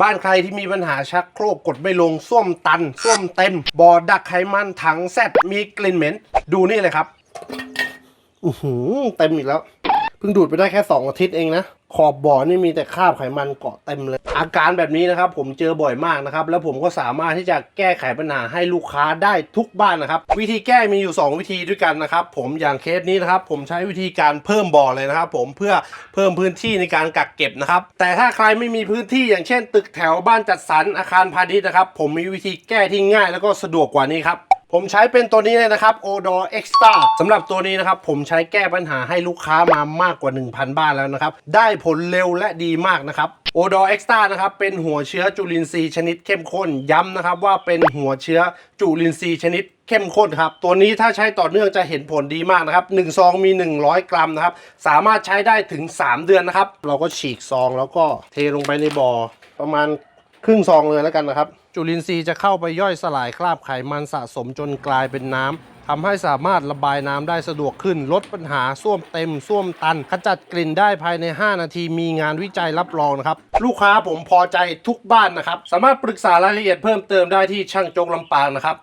บ้านใครที่มีปัญหาชักโครกกดไม่ลงส้วมตันส้วมเต็มบ่อดักไขมันถังแซดมีกลิ่นเหม็น ดูนี่เลยครับ อือหือเต็มอีกแล้ว พิ่งดูดไปได้แค่ 2 อาทิตย์เองนะ ขอบบ่อนี่มีแต่คราบไขมันเกาะเต็มเลย อาการแบบนี้นะครับ ผมเจอบ่อยมากนะครับ แล้วผมก็สามารถที่จะแก้ไขปัญหาให้ลูกค้าได้ทุกบ้านนะครับ วิธีแก้มีอยู่ 2 วิธีด้วยกันนะครับ ผมอย่างเคสนี้นะครับ ผมใช้วิธีการเพิ่มบ่อเลยนะครับ ผมเพื่อเพิ่มพื้นที่ในการกักเก็บนะครับ แต่ถ้าใครไม่มีพื้นที่อย่างเช่น ตึกแถวบ้านจัดสรรอาคารพาณิชย์นะครับ ผมมีวิธีแก้ที่ง่ายแล้วก็สะดวกกว่านี้ครับ ผมใช้เป็นตัวนี้เลยนะครับ Odor Extra สำหรับตัวนี้นะครับ ผมใช้แก้ปัญหาให้ลูกค้ามามากกว่า 1,000 บ้านแล้วนะครับ ได้ผลเร็วและดีมากนะครับ Odor Extra นะครับเป็นหัวเชื้อจุลินทรีย์ชนิดเข้มข้นย้ำนะครับว่าเป็นหัวเชื้อจุลินทรีย์ชนิดเข้มข้นครับตัวนี้ถ้าใช้ต่อเนื่องจะเห็นผลดีมากนะครับ1ซองมี 100 กรัมนะครับสามารถใช้ได้ถึง 3 เดือนนะครับ เราก็ฉีกซองแล้วก็เทลงไปในบ่อประมาณครึ่งซองเลยแล้วกันนะครับ จุลินทรีย์จะเข้าไปย่อยสลายคราบไขมันสะสมจนกลายเป็นน้ำทำให้สามารถระบายน้ำได้สะดวกขึ้น ลดปัญหาส้วมเต็มส้วมตัน ขจัดกลิ่นได้ภายใน 5 นาทีมีงานวิจัยรับรองนะครับ ลูกค้าผมพอใจทุกบ้านนะครับ สามารถปรึกษารายละเอียดเพิ่มเติมได้ที่ช่างโจกลำปางนะครับ